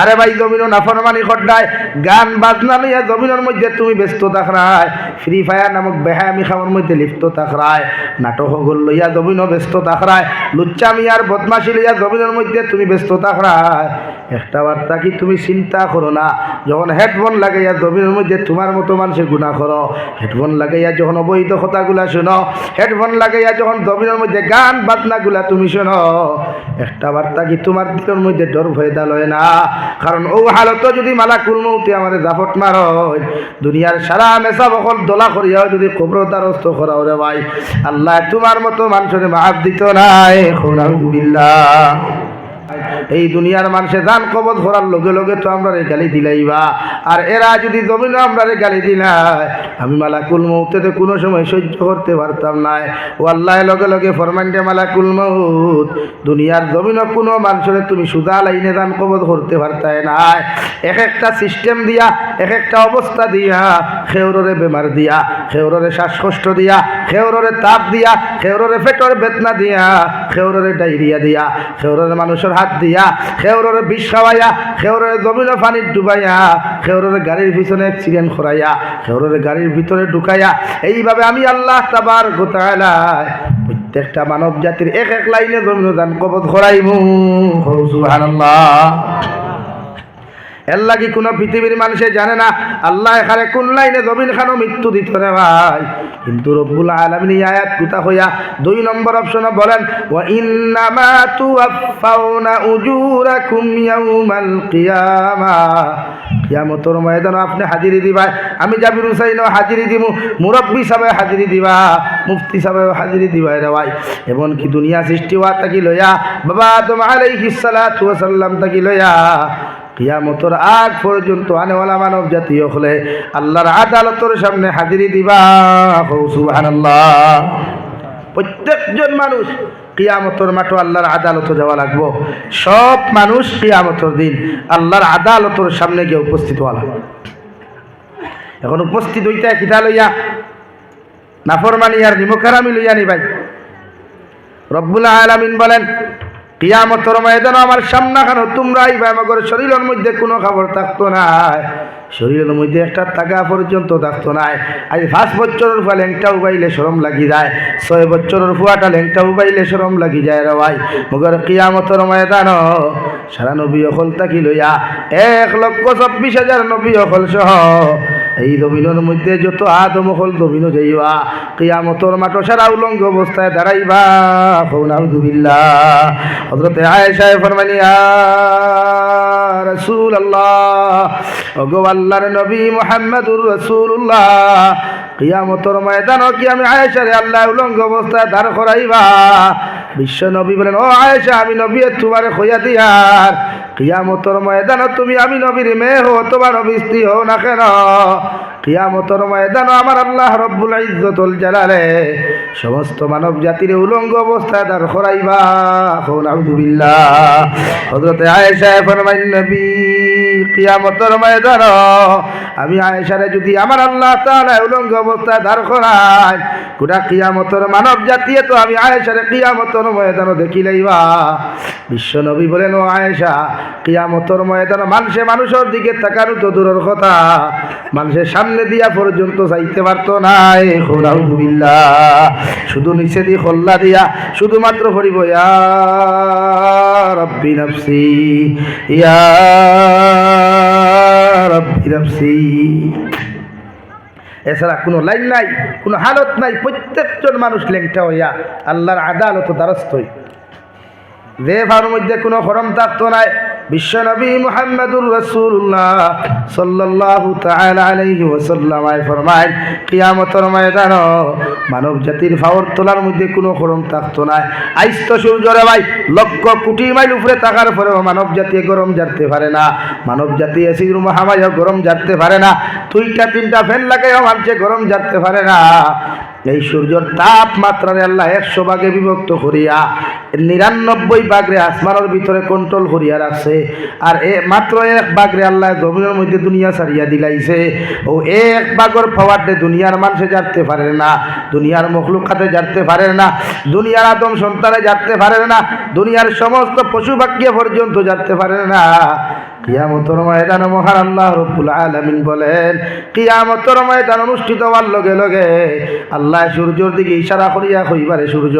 আরে ভাই, জমিনও নাফরমানি খড্ডায় গান, বাজনা লইয়া জমিনের মধ্যে তুমি ব্যস্ত থাকরায়। ফ্রি ফায়ার নামক বেহায়ামি খাওয়ার মধ্যে লিপ্ত থাকরায়। নাটক হগল লইয়া জমিনও ব্যস্ত থাকরায়। লুচ্চামি আর বদমাশি লইয়া জমিনের মধ্যে তুমি ব্যস্ত থাকরায়। একটা বার্তা কি তুমি চিন্তা করো না? যখন হেডফোন লাগাইয়া জমিনের মধ্যে তোমার মতো মানুষের গুণা করো হেডফোন লাগাইয়া যখন অবৈধ কথাগুলা শোনো হেডফোন লাগাইয়া যখন জমিনের মধ্যে গান, বাজনাগুলা তুমি শোনো, একটা বার্তা কি তোমার দিলের মধ্যে ডর ভয় দাল হয় না? কারণ ও হালত যদি মালা কুলমৌতি আমাদের জাফট মার দুনিয়ার সারা মেসা বকল দোলা করিয়া যদি খবর দ্বারস্থ করা ওরে ভাই, আল্লাহ তোমার মতো মানুষের মাফ দিত নাই এই দুনিয়ার মানুষে দান কবজ করার লগে লগে তো আমরা রে গালি দিলাইবা। আর এরা যদি জমিন আমরা রে গালি দিলাই, আমি মালাকুল মৌতে তো কোনো সময় সহ্য করতে পারতাম না। ও আল্লাহ লগে লগে ফরমান্ডে মালাকুল মৌত দুনিয়ার জমিন কোনো মানুষের তুমি সুদা লাইনে দান কবজ করতে পারতাই নাই এক একটা সিস্টেম দিয়া, এক একটা অবস্থা দিয়া, খেউররে বেমার দিয়া, খেউররে শ্বাসকষ্ট দিয়া, খেউররে তাপ দিয়া খেউররে পেটর বেতনা দিয়া, খেউররে ডায়রিয়া দিয়া, খেউররে মানুষের হাত দিয়া, খেউররে বিষ খাওয়াইয়া, খেউররে জমিনে পানি ডুবাইয়া, খেউররে গাড়ির পিছনে অ্যাক্সিডেন্ট করাইয়া, খেউররে গাড়ির ভিতরে ঢুকাইয়া, এইভাবে আমি আল্লাহ তাবার গোতালায় প্রত্যেকটা মানব জাতির এক এক লাইনে জমিন দান কবত করাইমু। সুবহানাল্লাহ। এর লাগি কোনো পৃথিবীর মানুষে জানে না, আল্লাহ এখানে কোন লাইনে জমিন খানো মৃত্যু দিত রে ভাই। কিন্তু রব্বুল আলমিন আয়াত কুতা হইয়া দুই নম্বর অপশনে বলেন, ওয়া ইন্নামা তুওয়াফাউনা উজুরাকুম ইয়াউমাল কিয়ামা। কিয়ামতর ময়দান আপনি হাজিরি দিবা, আমি জাবির হুসাইন হাজিরি দিব মুরব্বী সাহেব হাজিরি দিবা, মুফতি সাহেব হাজিরি দিবা রে ভাই। এমন কি দুনিয়া সৃষ্টি হওয়া তাকি লইয়া, বাবা আদম আলাইহিস সালাতু ওয়া সাল্লাম তাকি লইয়া কিয়ামতর আগ পর্যন্ত আনেওয়ালা মানব জাতীয় হলে আল্লাহর আদালতের সামনে হাজিরি দিবা। সুবহানাল্লাহ। প্রত্যেকজন মানুষ কিয়ামতর মাঠে আল্লাহর আদালতে যাওয়া লাগবো। সব মানুষ কিয়ামতর দিন আল্লাহর আদালতের সামনে গিয়ে উপস্থিত হওয়া লাগবে। এখন উপস্থিত হইতে কিতা লইয়া? নাফরমানি আর নিমকারামি লইয়া নি ভাই রব্বুল আলামিন বলেন কিয়ামতর ময়দান আমার সামনা খানো তোমরা আইবা আমার শরীরের মধ্যে কোনো খবর থাকতো না। শরীরের মধ্যে একটা টাকা পর্যন্ত থাকতো না। আজ পাঁচ বছরের ফলে ল্যাংটা উবাইলে সরম লাগি যায়। ছয় বছরের ফুয়াটা ল্যাংটা উবাইলে সরম লাগি যায় রে ভাই। মগর কিয়ামতর ময়দান সারা নবী অকল তাকি লইয়া এক লক্ষ চব্বিশ হাজার নবী অকল সহ এই জমিনের মধ্যে যত আদম হল জমিন যাইবা, কিয়ামতর মাঠো সারা উলঙ্গ অবস্থায় দাঁড়াইবা। কৌনাউদুবিল্লাহ হজরতে আয়েশায় ফরমানি রসুল আল্লাহ ওগো আল্লাহর নবী মুহাম্মদুর রসুল্লাহ কিয়ামতর ময়দান কি আমি আয়েশারে আল্লাহ উলঙ্গ অবস্থায় দাঁড় করাইবা? বিশ্ব নবী বলেন, ও আয়েশা, আমি নবী তোমারে খইয়া দিয়ার। কিয়ামতর ময়দান তুমি আমি নবীর মেয়ে হো তোমার স্ত্রী হো না কেন? কিয়ামতর ময়দান আমার আল্লাহ রব্বুল ইজ্জতুল জালালে সমস্ত মানব জাতির উলঙ্গ অবস্থায় দাঁড় করাইবা কোন আউযুবিল্লাহ। হযরতে আয়েশা ফরমাইন নবী। কিয়ামতর আমি আয়েশারে যদি আমার আল্লাহ তাআলা উলঙ্গ অবস্থায় দাঁড় করাই গোটা কিয়ামতর মানব জাতি তো আমি আয়েশারে কিয়ামতর ময়দান দেখিলাইবা বিশ্ব নবী বলেন, ও আয়েশা, কিয়ামতর ময়দান মানুষে মানুষের দিকে তাকানো তো দূরের কথা। মানুষের সামনে দিয়া পর্যন্ত যাইতে পারতো না আউযুবিল্লাহ। শুধু নিচে দিয়ে খোল্লা দিয়া শুধুমাত্র পড়িব ইয়া রব্বি নফসি রব্বি নফসি। এছাড়া কোনো লাইন নাই, কোনো হালত নাই, প্রত্যেকজন মানুষ লেংটা হইয়া আল্লাহর আদালত দ্বারস্থ যে ভার মধ্যে কোনো হরম থাকতো নাই বিশ্বনবী মুহাম্মদুর রাসূলুল্লাহ সাল্লাল্লাহু তাআলা আলাইহি ওয়াসাল্লাম আয় ফরমায় কিয়ামতের ময়দান মানব জাতির ফাওর তোলার মধ্যে কোনো গরম থাকতো না। আইস তো সূর্যরে ভাই, লক্ষ কোটি মাইল উপরে থাকার পরেও মানব জাতি গরম জানতে পারে না। মানব জাতি এসির মহামায় গরম জানতে পারে না। দুইটা, তিনটা ফ্যান লাগাইও মানছে গরম জানতে পারে না। এই সূর্যর তাপমাত্রারে আল্লাহ একশো ভাগে বিভক্ত করিয়া, নিরানব্বই বাগরে আসমানের ভিতরে কন্ট্রোল করিয়া রাখছে। আর এ মাত্র এক বাগরে আল্লাহ জমিনের মধ্যে দুনিয়া ছাড়িয়া দিলাইছে। ও এক বাগর পাওয়ারটে দুনিয়ার মানুষে জানতে পারে না, দুনিয়ার মখলুকাতে জানতে পারে না, দুনিয়ার আদম সন্তানে জানতে পারে না, দুনিয়ার সমস্ত পশু পাখিয়ে পর্যন্ত জানতে পারে না। কিয়ামতর ময়দান মহান আল্লাহ রব্বুল আলামিন বলেন, কিয়ামতর ময়দান অনুষ্ঠিত হওয়ার লগে লগে আল্লাহ সূর্যর দিকে ইশারা করিয়া কইবারে, সূর্য,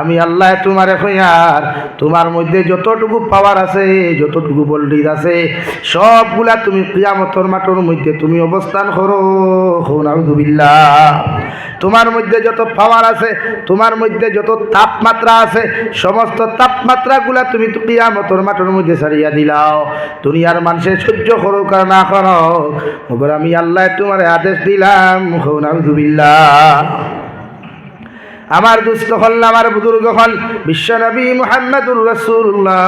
আমি আল্লাহ তোমারে কইয়ার তোমার মধ্যে যতটুকু পাওয়ার আছে, যতটুকু বল্ডির আছে, সবগুলা তুমি কিয়ামতর মাঠের মধ্যে তুমি অবস্থান করো। নাউযুবিল্লাহ তোমার মধ্যে যত পাওয়ার আছে, তোমার মধ্যে যত তাপমাত্রা আছে, সমস্ত তাপমাত্রাগুলা তুমি কিয়ামতর মাঠের মধ্যে ছাড়িয়া দিলাও। দুনিয়ার মানুষে সহ্য করুক আর না করো আমি আল্লাহ তোমার আদেশ দিলাম। নাউযুবিল্লাহ আমার দুস্থ হল, আমার বুজুর্গ হল বিশ্বনবী মুহাম্মদুর রাসূলুল্লাহ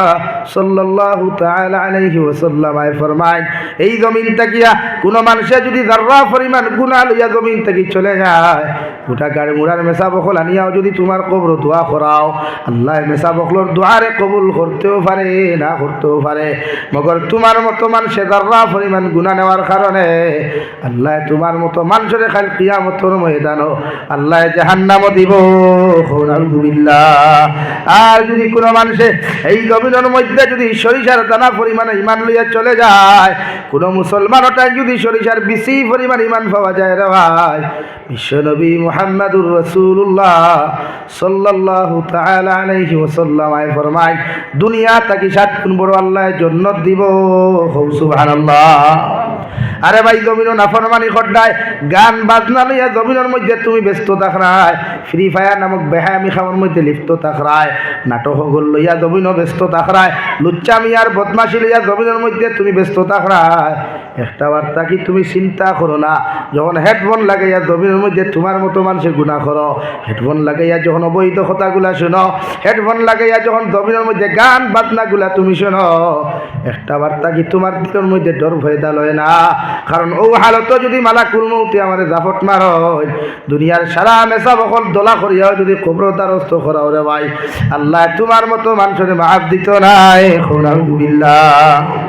সাল্লাল্লাহু তাআলা আলাইহি ওয়াসাল্লাম আয় ফরমায়, এই জমিন তাকিয়া কোন মানুষে যদি যাররা পরিমাণ গুণা লইয়া জমিন থেকে চলে যায় গোটা গাড়ি মুড়ার মেসা বকল আনিয়াও যদি তোমার কবর দোয়া করাও আল্লাহ মেসা বকলর দোয়ারে কবুল করতেও পারে, না করতেও পারে, মগর তোমার মতো মানুষে যাররা পরিমাণ গুনাহ নেওয়ার কারণে, আল্লাহ তোমার মতো মানুষের খাল কিয়ামতর ময়দানও আল্লাহ জাহান্নামও দিব। আলহামদুলিল্লাহ। আর যদি কোনো মানুষে এই জমিনের মধ্যে যদি সরিষার দানা পরিমাণে ইমান লইয়া চলে যায়, কোনো মুসলমানটাই যদি সরিষার বেশি পরিমাণ ইমান পাওয়া যায় রে ভাই বিশ্বনবী মুহাম্মাদুর রসুল্লাহ আলাইহি ওয়াসাল্লাম আয় ফরমায়, দুনিয়া তাকে সাত গুণ বড় আল্লাহ জন্নত দিব। হৌ সুবহানাল্লাহ। আরে ভাই, জমিনও নাফরমানি খড্ডায়। গান বাজনা লইয়া জমিনের মধ্যে তুমি ব্যস্ত থাকরায় ফ্রি ফায়ার নামক বেহায়ামি খাওয়ার মধ্যে লিপ্ত থাকরায় নাটক গল লইয়া জমিনও ব্যস্ত থাকরায় লুচ্চামি আর বদমাশি লইয়া জমিনের মধ্যে তুমি ব্যস্ত থাকরায় একটা বার্তা কি তুমি চিন্তা করো না? যখন হেডফোন লাগাইয়া জমিনের মধ্যে তোমার মতো মানুষের গুণা করো হেডফোন লাগাইয়া যখন অবৈধ কথাগুলা শোনো হেডফোন লাগাইয়া যখন জমিনের মধ্যে গান বাজনাগুলা তুমি শোনো, একটা বার্তা কি তোমার দিনের মধ্যে ডর ভয় দালয় না? কারণ ও হালত যদি মালাকুল মৌতি আমার জাফট মার হয়, দুনিয়ার সারা মেসা বকল দোলা করিয়াও যদি কবর দ্বারস্থ করা রে ভাই, আল্লাহ তোমার মতো মানুষের মাফ দিত নাই। বিল্লাহ।